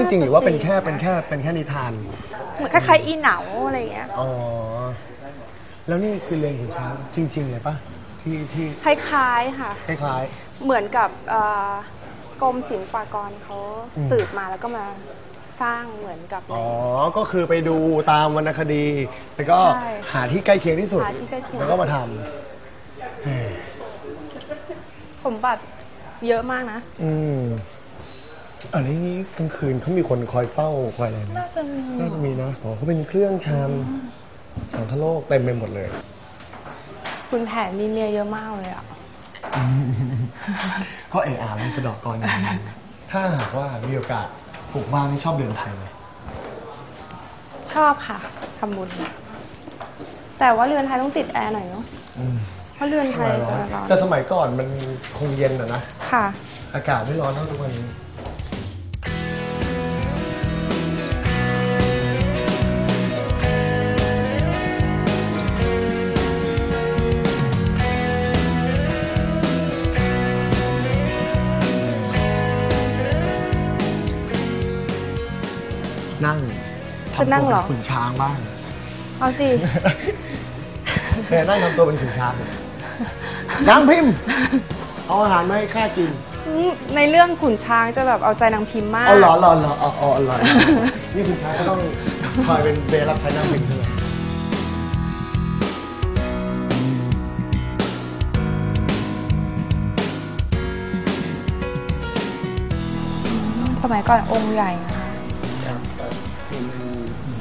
จริงๆหรือว่าเป็นแค่เป็นแค่เป็นแค่นิทาน เหมือนคล้ายๆอีเหนาอะไรอย่างเงี้ยอ๋อ แล้วนี่คือเรือนขุนช้างจริง ๆ เลยปะที่ที่คล้ายๆค่ะ คล้ายเหมือนกับเอ่อกรมศิลปากรเขาอืมสืบมาแล้วก็มาสร้างเหมือนกับๆ ใน อ๋อ ก็คือไปดูตามวรรณคดี แล้วก็ใช่หาที่ใกล้เคียงที่สุด หาที่ใกล้เคียง แล้วก็มาทำเฮ้ยสมบัติเยอะมากนะ อืม อันนี้กลางคืนเขามีคนคอยเฝ้าคอยอะไรไหมน่าจะมีน่าจะมีนะอ๋อเขาเป็นเครื่องชามสังคโลกเต็มไปหมดเลย คุณแผนมีเมียเยอะมากเลยอะ ก็เออาร์เลยสะเดอกกรอย่างนี้ถ้าหากว่ามีโอกาสปลูกบ้านนี่ชอบเดินไทยไหมชอบค่ะทำบุญ แต่ว่าเรือนไทยต้องติดแอร์หน่อยเนาะอืมเพราะเรือนไทยจะร้อนแต่สมัยก่อนมันคงเย็นอะนะ ค่ะ อากาศไม่ร้อนเท่าทุกวันนี้ จะนั่งเหรอทำตัวป็ขุนช้างบ้างเอาสิ แต่นั่งทำตัวเป็นขุนช้างนางพิมพ์ เอาอาหารมาให้ข้ากิน ในเรื่องขุนช้างจะแบบเอาใจนางพิมพ์มาก เอาเหรอเหรอเหรอเอาเอาเอาเหรอนี่คุณช้างก็ต้องคอยเป็นเบรับใช้นางพิมพ์ด้วยสมัยก่อนองค์ใหญ่นะ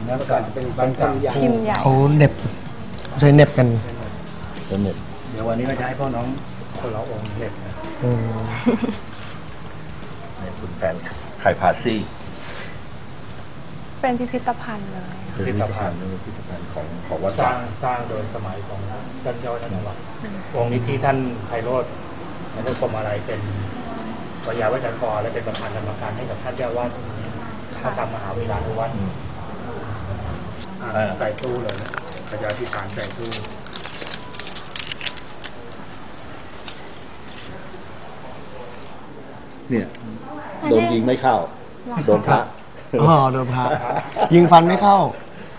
คะแล้วก็เป็นบางคนใหญ่พิมพ์ใหญ่ เขาเหน็บใช้เหน็บกันสนุกเดี๋ยววันนี้ก็จะให้พ่อน้องคนละองค์เล็บนะอืมในคุณแผนไข่พาซี่เป็นพิพิธภัณฑ์เลย พิพิธภัณฑ์นี่เป็นพิพิธภัณฑ์ของของวัดสร้าตางสร้างโดยสมัยของท่านเจ้าท่านจังหวัดองค์นี้ที่ท่านไพโรธในพระกรมอะไรเป็นวิยาวัจกรและเป็นประธานกรรมการให้กับท่านเจ้าวาดองค์นี้พระธรรมมหาวิรานุวัฒน์ อ่าใส่ตู้เลยพระเจ้าที่ฐานใส่ตู้เนี่ย โดนยิงไม่เข้า โดนพระ อ๋อโดนพระ ยิงฟันไม่เข้า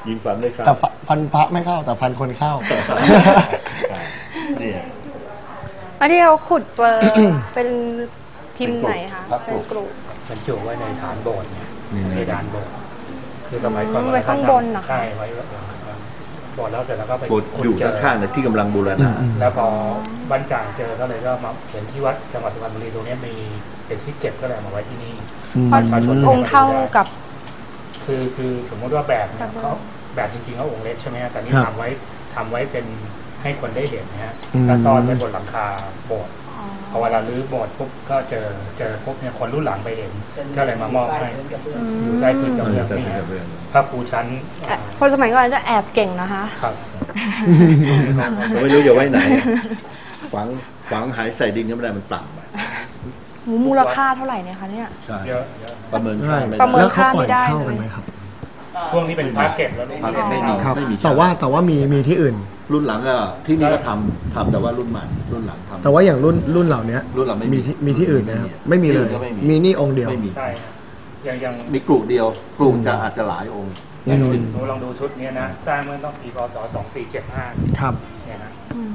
ยิงฝันไม่เข้าแต่ฟันฟันพระไม่เข้า แต่ฟันคนเข้า เนี่ย อันที่เขาขุดเจอ เป็นพิมพ์ไหนคะพระกเป็นรุกรุ บรรจุไว้ในฐานโบสถ์เนี่ยนี่ในดานโบสถ์ คือสมัยก่อนอืมไว้ข้างบนเหรอคะ ใช่ไว้โบสถ์แล้วเสร็จแล้วก็ไปโบสถ์อยู่ขุดเจข้างๆเนี่ยที่กำลังบูรณะแล้วพอบ้านจางเจอก็เลยก็มาเห็นที่วัดจังหวัดสุพรรณบุรีตรงเนี้ยมีเป็นที่เก็บก็เลยเอามาไว้ที่นี่เพราะประชาชน องค์เท่ากับ คือคือสมมติว่าแบบเนี่ยแบบเขาแบบจริงๆเขาองค์เล็กใช่ไหมฮะแต่นี่ครับทำไว้ทำไว้เป็นให้คนได้เห็นนะฮะอืม แล้วซ่อนไว้บนหลังคาโบสถ์อ๋อ พอเวลารื้อโบสถ์ปุ๊บก็เจอเจอปุ๊บเนี่ยคนรุ่นหลังไปเห็นก็เลยมามอบให้อืมอยู่ใต้พื้นกระเอเบื้อองแต่นี่เป็นฮะกระเบื้องพระปูชั้นแอบคนสมัยก่อนจะแอบเก่งนะคะ ครับผมไม่รู้จะไว้ไหนฝังฝังหายใส่ดินก็ไม่ได้มันต่ำไปหูมูลค่าเท่าไหร่เนี่ยคะเนี่ยใช่เยอะเยอะประเมินค่าไม่ประเมิได้นแล้วเขาปล่อยค่าไม่ได้เช่ากันไหมครับช่วงนี้เป็นพระเก็บแล้วลูกพระเก็บไม่มีครับไม่มีแต่ว่าแต่ว่ามีมีที่อื่น รุ่นหลังก็ที่นี่ก็ทำทำแต่ว่ารุ่นใหม่รุ่นหลังทำ แต่ว่าอย่างรุ่นรุ่นเหล่านี้รุ่นเราไม่มีมีที่มีที่อื่นนะครับไม่มีเลย ที่อื่นก็ไม่มี มีนี่องค์เดียว ไม่มี ใช่ฮะยังยังมีกลุ่เดียวกลุ่จะอาจจะหลายองค์อืมสิบหนูลองดูชุดเนี้ยนะ สร้างเมื่อต้องปีพศ2475ครับ เนี่ยนะ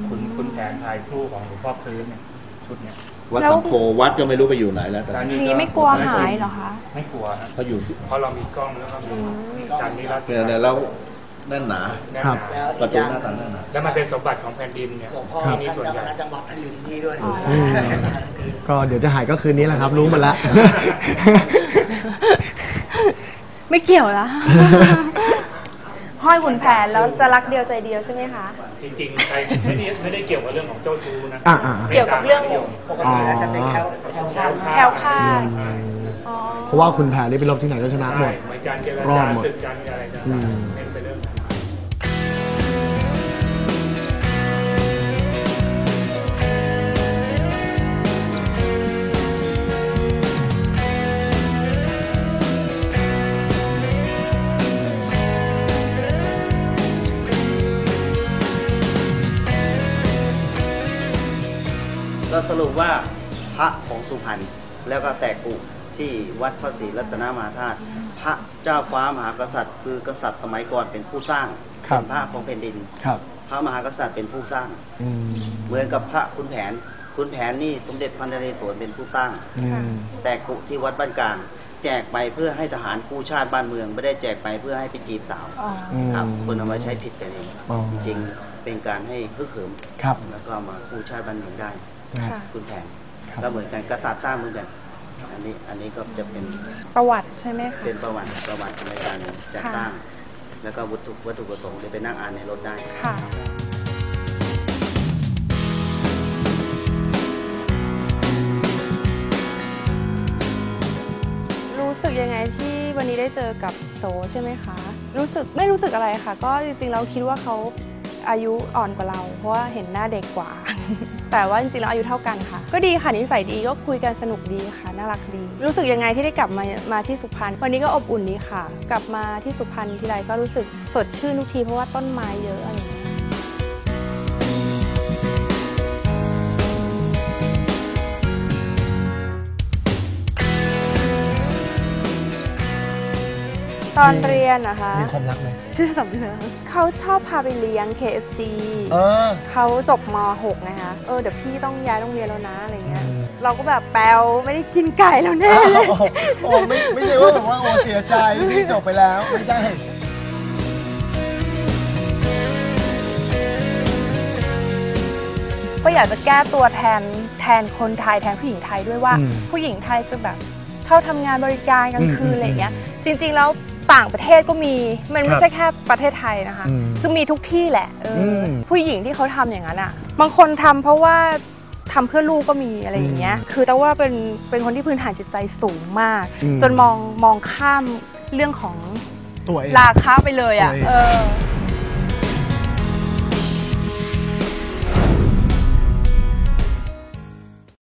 คุณคุณแผนทายครู่ของหลวงพ่อพื้นเนี่ยชุดเนี่ยวัดแล้วสังโฆวัดก็ไม่รู้ไปอยู่ไหนแล้วแต่จานนี้ไม่กลัวหายเหรอคะ ไม่กลัวนะเขาอยู่ที่เพราะเรามีกล้องแล้วก็มีจานนี้รัดเนี่ยเนี่ยแล้ว แน่นหนาแน่นครับหนาประตูหน้าต่างแน่นหนา แล้วมันเป็นสมบัติของแผ่นดินเนี่ยหลวงพ่อที่ท่านนี่ส่วนเจ้าใหญ่คณะจังหวัดท่านอยู่ที่นี่ด้วยอ๋อก็เดี๋ยวจะหายก็คืนนี้แหละครับ รู้หมาละ ไม่เกี่ยวแล้วห้อยขุนแผนแล้วจะรักเดียวใจเดียวใช่ไหมคะ จริงๆใครไม่ได้ไม่ได้เกี่ยวกับเรื่องของเจ้าชู้นะอ่าอ่าเกี่ยวกับเรื่อง ปกติแล้วจะเป็นแคล้วแคล้วคลาดแคล้วคลาดอ๋อ เพราะว่าคุณแผนนี่ไปรบที่ไหนก็ชนะหมดเหมือนการเจรรอจาดหมด ศึกกันอะไรต่างอืมๆเน้นไปเรื่องนั้น สรุปว่าพระของสุพรรณแล้วก็แตกกุที่วัดพระศรีรัตนมหาธาตุพระเจ้าฟ้ามหากษัตริย์ คือกษัตริย์สมัยก่อนเป็นผู้สร้างครับเป็นพระของแผ่นดินครับพระมหากษัตริย์เป็นผู้สร้างอืมเหมือนกับพระคุณแผนคุณแผนนี่สมเด็จพระนเรศวรเป็นผู้สร้างอืมแต่กุที่วัดบ้านกลาง แจกไปเพื่อให้ทหารกู้ชาติบ้านเมือง ไม่ได้แจกไปเพื่อให้ไปจีบสาวอ๋ออืมครับคนเอามาใช้ผิดกันเองอ๋อจริงๆ เป็นการให้ฮึกเหิมครับ แล้วก็มากู้ชาติบ้านเมืองได้ครับ ค่ะ คุณแผนครับ ก็เหมือนกันกษัตริย์สร้างเหมือนกัน อันนี้อันนี้ก็จะเป็นประวัติใช่ไหมคะ เป็นประวัติประวัติในการจัดค่ะตั้งแล้วก็วัตถุวัตถุประสงค์เดี๋ยวไปนั่งอ่านในรถได้ ค่ะ รู้สึกยังไงที่วันนี้ได้เจอกับโซใช่ไหมคะ รู้สึกไม่รู้สึกอะไรค่ะ ก็จริงๆเราคิดว่าเขา อายุอ่อนกว่าเรา เพราะว่าเห็นหน้าเด็กกว่า แต่ว่าจริงๆแล้วอายุเท่ากันค่ะ ก็ดีค่ะนิสัยดีก็คุยกันสนุกดีค่ะน่ารักดี รู้สึกยังไงที่ได้กลับมามาที่สุพรรณวันนี้ก็อบอุ่นดีค่ะ กลับมาที่สุพรรณทีไรก็รู้สึกสดชื่นทุกทีเพราะว่าต้นไม้เยอะอะไร ตอนเรียนนะคะ มีความรักไหมชื่อสำเริงเขาชอบพาไปเลี้ยง KFC เออ เขาจบม .6 นะคะ เออเดี๋ยวพี่ต้องย้ายโรงเรียนแล้วนะอะไรเงี้ยอืมเราก็แบบแปลวไม่ได้กินไก่แล้วแน่เลยโอ้โหโอ้ไม่ไม่ใช่ว่าแบบว่าโอ้เสียใจที่จบไปแล้วไม่ใช่ก็อยากจะแก้ตัวแทนแทนคนไทยแทนผู้หญิงไทยด้วยว่าอืมผู้หญิงไทยจะแบบชอบทำงานบริการกลางคืนอืมอะไรเงี้ยจริง ๆ แล้ว ต่างประเทศก็มีมันคไม่รับใช่แค่ประเทศไทยนะคะ อืมคือมีทุกที่แหละเอออม ผู้หญิงที่เขาทำอย่างนั้นอะ บางคนทำเพราะว่าทำเพื่อลูกก็มีอะไรอย่างเงี้ย คือแต่ว่าเป็นเป็นคนที่พื้นฐานจิตใจสูงมาก อืม จนมองมองข้ามเรื่องของตัวเอง ราคาไปเลยอะ ตัวเอง เออ